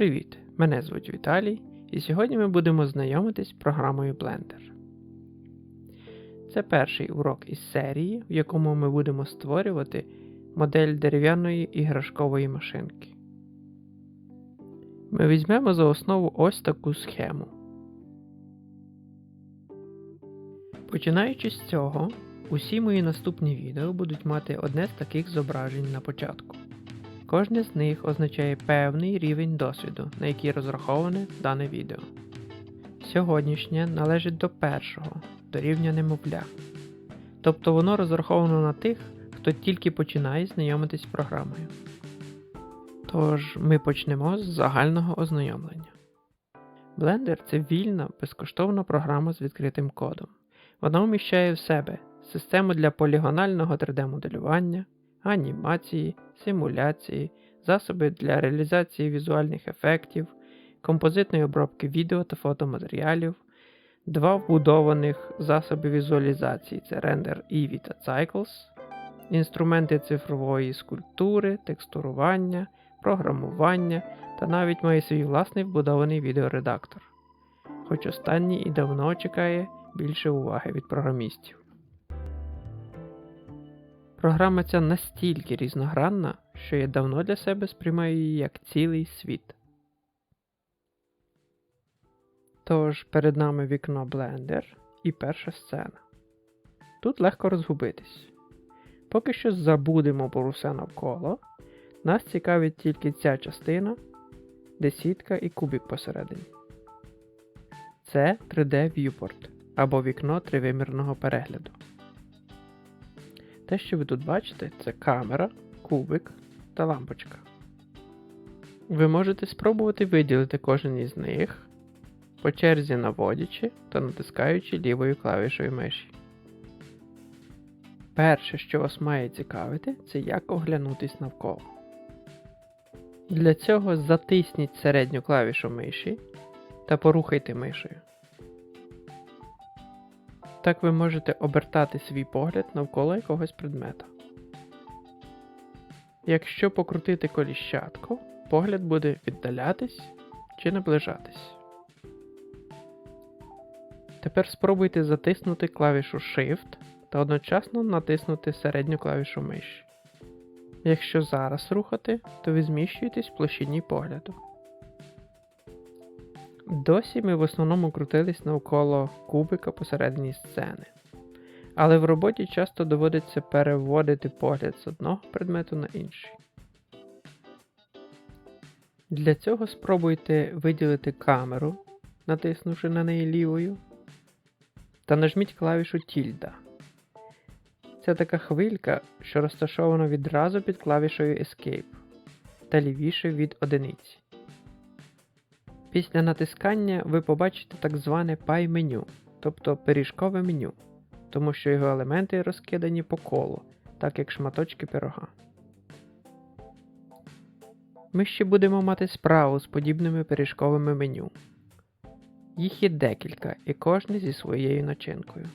Привіт! Мене звуть Віталій, і сьогодні ми будемо знайомитись з програмою Blender. Це перший урок із серії, в якому ми будемо створювати модель дерев'яної іграшкової машинки. Ми візьмемо за основу ось таку схему. Починаючи з цього, усі мої наступні відео будуть мати одне з таких зображень на початку. Кожне з них означає певний рівень досвіду, на який розраховане дане відео. Сьогоднішнє належить до першого, до рівня немовля. Тобто воно розраховано на тих, хто тільки починає знайомитись з програмою. Тож ми почнемо з загального ознайомлення. Blender це вільна, безкоштовна програма з відкритим кодом. Вона вміщає в себе систему для полігонального 3D-моделювання, анімації, симуляції, засоби для реалізації візуальних ефектів, композитної обробки відео та фотоматеріалів, два вбудованих засоби візуалізації це Render Eevee та Cycles, інструменти цифрової скульптури, текстурування, програмування та навіть має свій власний вбудований відеоредактор. Хоч останній і давно чекає більше уваги від програмістів. Програма ця настільки різногранна, що я давно для себе сприймаю її як цілий світ. Тож перед нами вікно Blender і перша сцена. Тут легко розгубитись. Поки що забудемо про усе навколо. Нас цікавить тільки ця частина, десітка і кубик посередині. Це 3D Viewport або вікно тривимірного перегляду. Те, що ви тут бачите, це камера, кубик та лампочка. Ви можете спробувати виділити кожен із них, по черзі наводячи та натискаючи лівою клавішою миші. Перше, що вас має цікавити, це як оглянутись навколо. Для цього затисніть середню клавішу миші та порухайте мишею. Так ви можете обертати свій погляд навколо якогось предмета. Якщо покрутити коліщатку, погляд буде віддалятись чи наближатись. Тепер спробуйте затиснути клавішу Shift та одночасно натиснути середню клавішу миші. Якщо зараз рухати, то ви зміщуєтесь в площині погляду. Досі ми в основному крутились навколо кубика посередині сцени, але в роботі часто доводиться переводити погляд з одного предмету на інший. Для цього спробуйте виділити камеру, натиснувши на неї лівою, та нажміть клавішу Тільда. Це така хвилька, що розташована відразу під клавішою Escape та лівіше від одиниці. Після натискання ви побачите так зване Pie меню, тобто пиріжкове меню, тому що його елементи розкидані по колу, так як шматочки пирога. Ми ще будемо мати справу з подібними пиріжковими меню. Їх є декілька, і кожне зі своєю начинкою.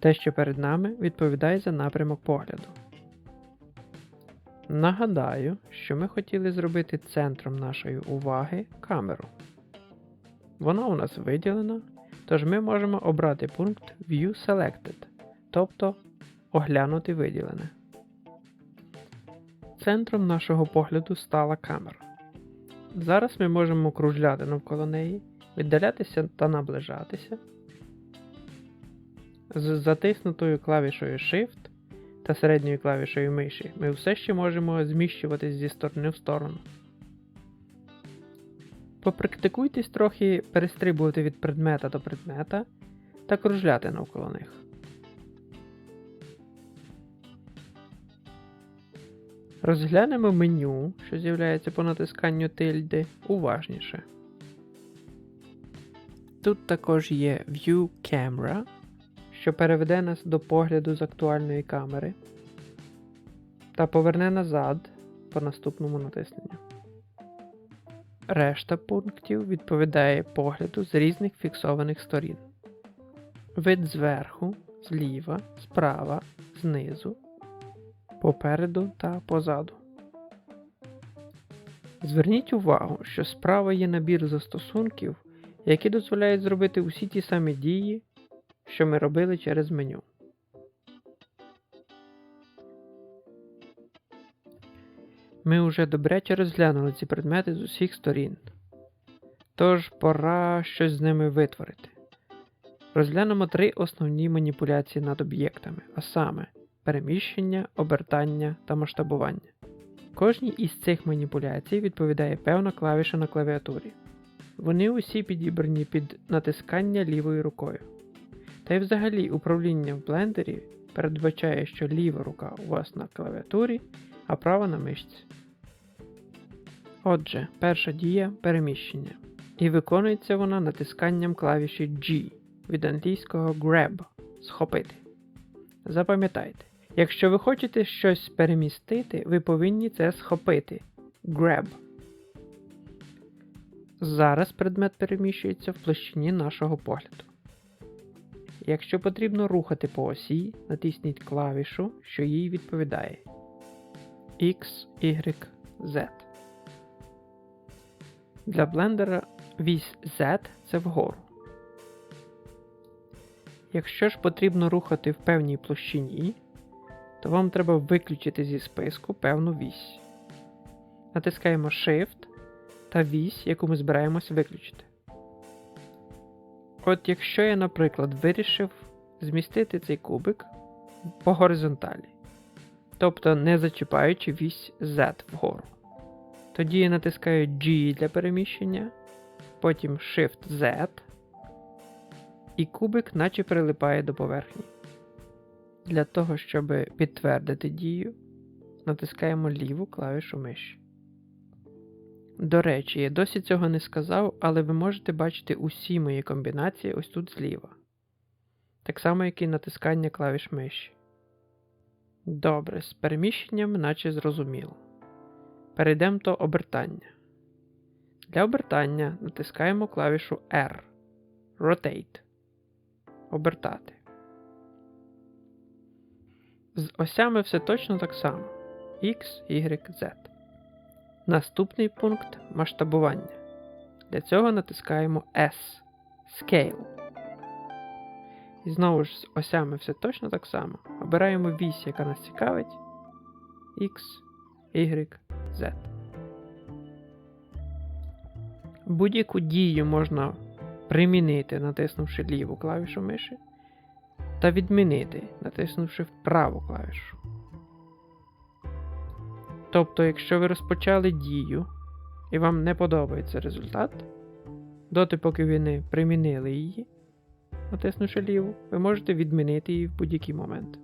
Те, що перед нами, відповідає за напрямок погляду. Нагадаю, що ми хотіли зробити центром нашої уваги камеру. Вона у нас виділена, тож ми можемо обрати пункт View Selected, тобто оглянути виділене. Центром нашого погляду стала камера. Зараз ми можемо кружляти навколо неї, віддалятися та наближатися. З затиснутою клавішою Shift та середньою клавішою миші ми все ще можемо зміщуватись зі сторони в сторону. Попрактикуйтесь трохи перестрибувати від предмета до предмета та кружляти навколо них. Розглянемо меню, що з'являється по натисканню тильди, уважніше. Тут також є View Camera, що переведе нас до погляду з актуальної камери та поверне назад по наступному натисненню. Решта пунктів відповідає погляду з різних фіксованих сторін. Вид зверху, зліва, справа, знизу, попереду та позаду. Зверніть увагу, що справа є набір застосунків, які дозволяють зробити усі ті самі дії, що ми робили через меню. Ми вже добряче розглянули ці предмети з усіх сторін. Тож пора щось з ними витворити. Розглянемо три основні маніпуляції над об'єктами, а саме переміщення, обертання та масштабування. Кожній із цих маніпуляцій відповідає певна клавіша на клавіатурі. Вони усі підібрані під натискання лівою рукою. Та й взагалі управління в блендері передбачає, що ліва рука у вас на клавіатурі, а права на мишці. Отже, перша дія переміщення. І виконується вона натисканням клавіші G від англійського grab схопити. Запам'ятайте, якщо ви хочете щось перемістити, ви повинні це схопити grab. Зараз предмет переміщується в площині нашого погляду. Якщо потрібно рухати по осі, натисніть клавішу, що їй відповідає X, Y, Z. Для блендера вісь Z це вгору. Якщо ж потрібно рухати в певній площині, то вам треба виключити зі списку певну вісь. Натискаємо Shift та вісь, яку ми збираємось виключити. От якщо я, наприклад, вирішив змістити цей кубик по горизонталі, тобто не зачіпаючи вісь Z вгору, тоді я натискаю G для переміщення, потім Shift Z, і кубик наче прилипає до поверхні. Для того, щоб підтвердити дію, натискаємо ліву клавішу миші. До речі, я досі цього не сказав, але ви можете бачити усі мої комбінації ось тут зліва. Так само, як і натискання клавіш миші. Добре, з переміщенням наче зрозуміло. Перейдемо до обертання. Для обертання натискаємо клавішу R. Rotate. Обертати. З осями все точно так само. X, Y, Z. Наступний пункт масштабування. Для цього натискаємо S Scale. І знову ж з осями все точно так само. Обираємо вісь, яка нас цікавить. X, Y, Z. Будь-яку дію можна примінити, натиснувши ліву клавішу миші, та відмінити, натиснувши праву клавішу. Тобто, якщо ви розпочали дію і вам не подобається результат, доти, поки ви не примінили її, натиснувши ліву, ви можете відмінити її в будь-який момент,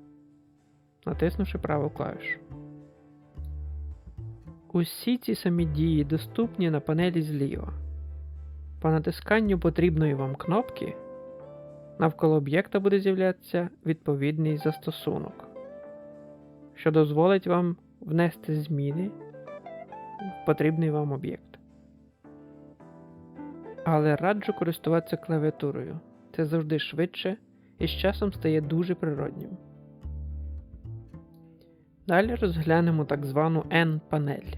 натиснувши праву клавішу. Усі ці самі дії доступні на панелі зліва. По натисканню потрібної вам кнопки навколо об'єкта буде з'являтися відповідний застосунок, що дозволить вам внести зміни в потрібний вам об'єкт. Але раджу користуватися клавіатурою. Це завжди швидше і з часом стає дуже природнім. Далі розглянемо так звану N-панель.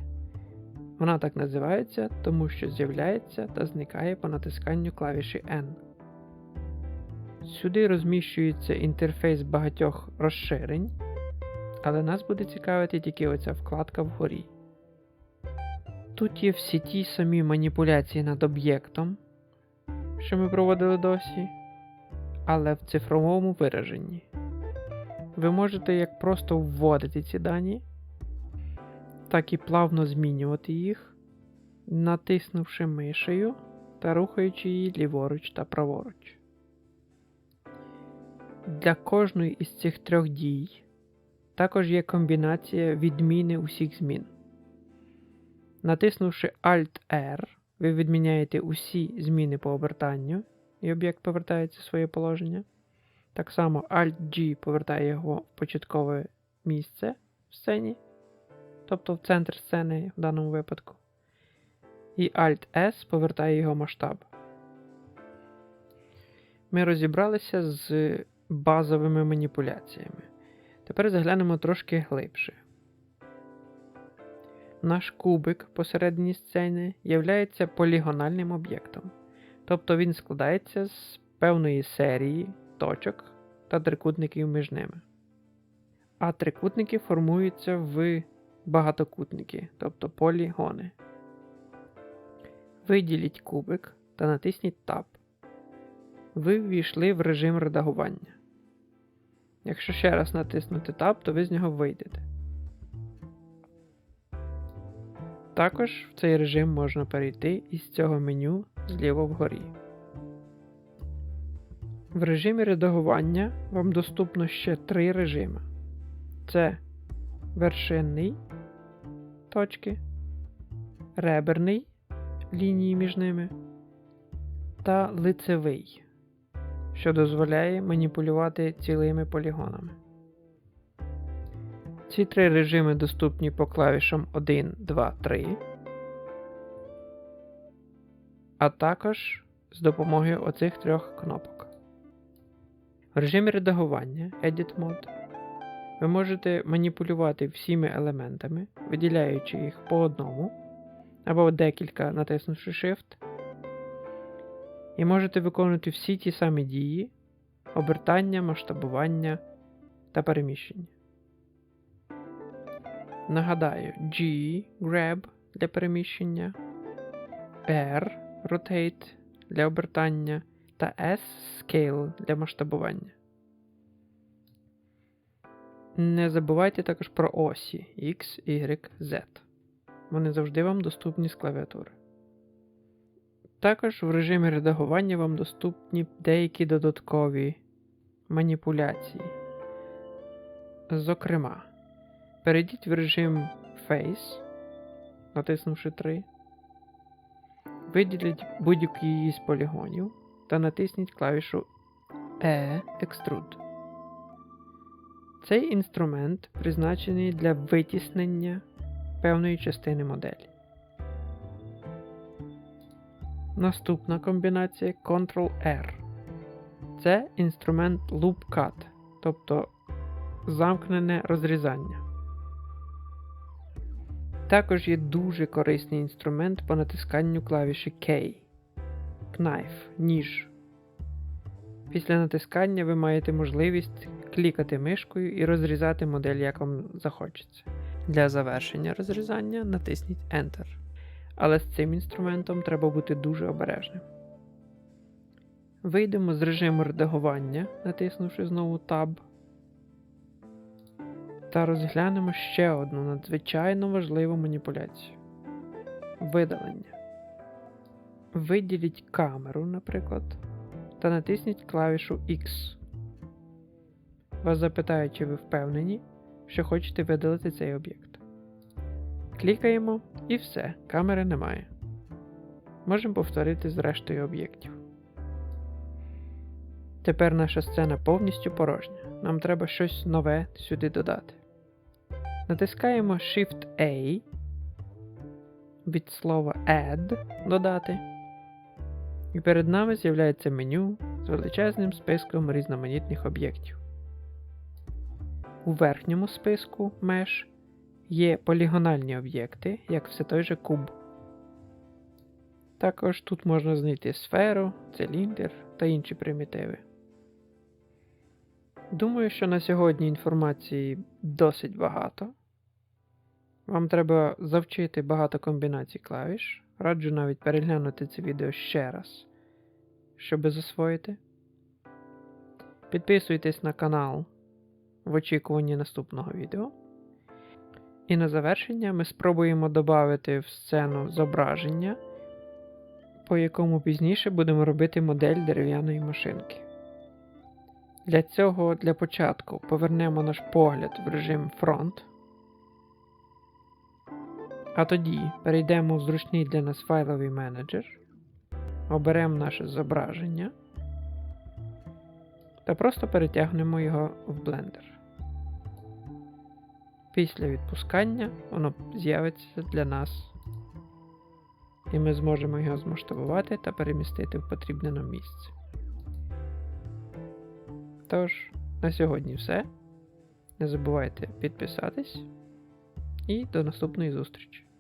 Вона так називається, тому що з'являється та зникає по натисканню клавіші N. Сюди розміщується інтерфейс багатьох розширень, але нас буде цікавити тільки оця вкладка вгорі. Тут є всі ті самі маніпуляції над об'єктом, що ми проводили досі, але в цифровому вираженні. Ви можете як просто вводити ці дані, так і плавно змінювати їх, натиснувши мишею та рухаючи її ліворуч та праворуч. Для кожної із цих трьох дій також є комбінація відміни усіх змін. Натиснувши Alt-R, ви відміняєте усі зміни по обертанню, і об'єкт повертається в своє положення. Так само Alt-G повертає його в початкове місце в сцені, тобто в центр сцени в даному випадку. І Alt-S повертає його масштаб. Ми розібралися з базовими маніпуляціями. Тепер заглянемо трошки глибше. Наш кубик посередині сцени являється полігональним об'єктом, тобто він складається з певної серії точок та трикутників між ними. А трикутники формуються в багатокутники, тобто полігони. Виділіть кубик та натисніть Tab. Ви ввійшли в режим редагування. Якщо ще раз натиснути Tab, то ви з нього вийдете. Також в цей режим можна перейти із цього меню зліва вгорі. В режимі редагування вам доступно ще три режими: це вершинний точки, реберний лінії між ними та лицевий, що дозволяє маніпулювати цілими полігонами. Ці три режими доступні по клавішам 1, 2, 3, а також з допомогою оцих трьох кнопок. В режимі редагування Edit Mode ви можете маніпулювати всіми елементами, виділяючи їх по одному або декілька натиснувши Shift. І можете виконувати всі ті самі дії, обертання, масштабування та переміщення. Нагадаю, G Grab для переміщення, R Rotate для обертання та S Scale для масштабування. Не забувайте також про осі X, Y, Z. Вони завжди вам доступні з клавіатури. Також в режимі редагування вам доступні деякі додаткові маніпуляції. Зокрема, перейдіть в режим Face, натиснувши 3. Виділіть будь-який з полігонів та натисніть клавішу E Extrude. Цей інструмент призначений для витіснення певної частини моделі. Наступна комбінація Ctrl-R. Це інструмент Loop Cut, тобто замкнене розрізання. Також є дуже корисний інструмент по натисканню клавіші K. Knife ніж. Після натискання ви маєте можливість клікати мишкою і розрізати модель, як вам захочеться. Для завершення розрізання натисніть Enter. Але з цим інструментом треба бути дуже обережним. Вийдемо з режиму редагування, натиснувши знову Tab. Та розглянемо ще одну надзвичайно важливу маніпуляцію видалення. Виділіть камеру, наприклад, та натисніть клавішу X. Вас запитають, чи ви впевнені, що хочете видалити цей об'єкт. Клікаємо і все, камери немає. Можемо повторити з рештою об'єктів. Тепер наша сцена повністю порожня. Нам треба щось нове сюди додати. Натискаємо Shift-A від слова Add додати. І перед нами з'являється меню з величезним списком різноманітних об'єктів. У верхньому списку Mesh є полігональні об'єкти, як все той же куб. Також тут можна знайти сферу, циліндр та інші примітиви. Думаю, що на сьогодні інформації досить багато. Вам треба завчити багато комбінацій клавіш. Раджу навіть переглянути це відео ще раз, щоб засвоїти. Підписуйтесь на канал в очікуванні наступного відео. І на завершення ми спробуємо додати в сцену зображення, по якому пізніше будемо робити модель дерев'яної машинки. Для цього для початку повернемо наш погляд в режим фронт. А тоді перейдемо в зручний для нас файловий менеджер, оберемо наше зображення та просто перетягнемо його в Blender. Після відпускання воно з'явиться для нас, і ми зможемо його змасштабувати та перемістити в потрібне нам місце. Тож, на сьогодні все. Не забувайте підписатись і до наступної зустрічі!